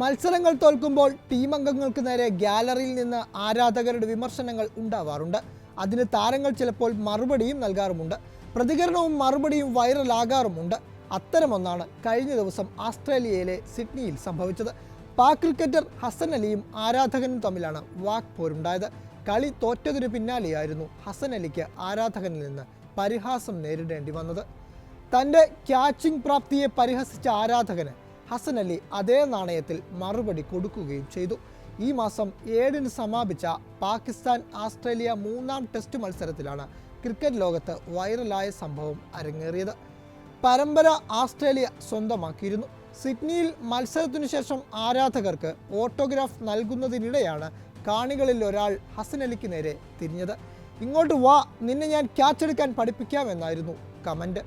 മത്സരങ്ങൾ തോൽക്കുമ്പോൾ ടീം അംഗങ്ങൾക്ക് നേരെ ഗ്യാലറിയിൽ നിന്ന് ആരാധകരുടെ വിമർശനങ്ങൾ ഉണ്ടാവാറുണ്ട്. അതിന് താരങ്ങൾ ചിലപ്പോൾ മറുപടിയും നൽകാറുമുണ്ട്. പ്രതികരണവും മറുപടിയും വൈറലാകാറുമുണ്ട്. അത്തരമൊന്നാണ് കഴിഞ്ഞ ദിവസം ആസ്ട്രേലിയയിലെ സിഡ്നിയിൽ സംഭവിച്ചത്. പാക് ക്രിക്കറ്റർ ഹസൻ അലിയും ആരാധകനും തമ്മിലാണ് വാക്ക് പോരുണ്ടായത് കളി തോറ്റതിനു പിന്നാലെയായിരുന്നു ഹസൻ അലിക്ക് ആരാധകനിൽ നിന്ന് പരിഹാസം നേരിടേണ്ടി വന്നത്. തന്റെ ക്യാച്ചിംഗ് പ്രാപ്തിയെ പരിഹസിച്ച ആരാധകന് ഹസൻ അലി അതേ നാണയത്തിൽ മറുപടി കൊടുക്കുകയും ചെയ്തു. ഈ മാസം ഏഴിന് സമാപിച്ച പാകിസ്ഥാൻ ആസ്ട്രേലിയ മൂന്നാം ടെസ്റ്റ് മത്സരത്തിലാണ് ക്രിക്കറ്റ് ലോകത്ത് വൈറലായ സംഭവം അരങ്ങേറിയത്. പരമ്പര ആസ്ട്രേലിയ സ്വന്തമാക്കിയിരുന്നു. സിഡ്നിയിൽ മത്സരത്തിനു ശേഷം ആരാധകർക്ക് ഓട്ടോഗ്രാഫ് നൽകുന്നതിനിടെയാണ് കാണികളിൽ ഒരാൾ ഹസൻ അലിക്ക് നേരെ തിരിഞ്ഞത്. ഇങ്ങോട്ട് വാ നിന്നെ ഞാൻ ക്യാച്ച് എടുക്കാൻ പഠിപ്പിക്കാമെന്നായിരുന്നു കമന്റ്.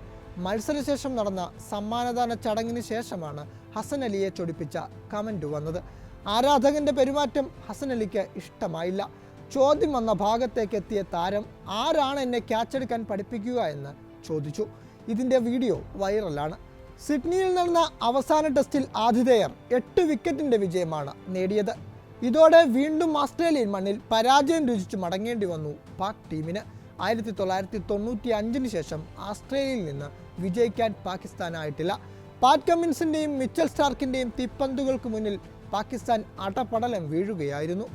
മത്സരശേഷം നടന്ന സമ്മാനദാന ചടങ്ങിന് ശേഷമാണ് ഹസൻ അലിയെ ചൊടിപ്പിച്ച കമന്റ് വന്നത്. ആരാധകന്റെ പെരുമാറ്റം ഹസൻ അലിക്ക് ഇഷ്ടമായില്ല. ചോദ്യം വന്ന ഭാഗത്തേക്ക് എത്തിയ താരം ആരാണ് എന്നെ ക്യാച്ച് എടുക്കാൻ പഠിപ്പിക്കുക എന്ന് ചോദിച്ചു. ഇതിന്റെ വീഡിയോ വൈറലാണ്. സിഡ്നിയിൽ നടന്ന അവസാന ടെസ്റ്റിൽ ആതിഥേയർ എട്ട് വിക്കറ്റിന്റെ വിജയമാണ് നേടിയത്. ഇതോടെ വീണ്ടും ഓസ്ട്രേലിയൻ മണ്ണിൽ പരാജയം രുചിച്ച് മടങ്ങേണ്ടി വന്നു പാക് ടീമിന്. ആയിരത്തി തൊള്ളായിരത്തി തൊണ്ണൂറ്റി അഞ്ചിന് ശേഷം ആസ്ട്രേലിയയിൽ നിന്ന് വിജയിക്കാൻ പാകിസ്ഥാനായിട്ടില്ല. പാറ്റ് കമ്മിൻസിന്റെയും മിച്ചൽ സ്റ്റാർക്കിന്റെയും തിപ്പന്തുകൾക്ക് മുന്നിൽ പാകിസ്ഥാൻ അടപടലം വീഴുകയായിരുന്നു.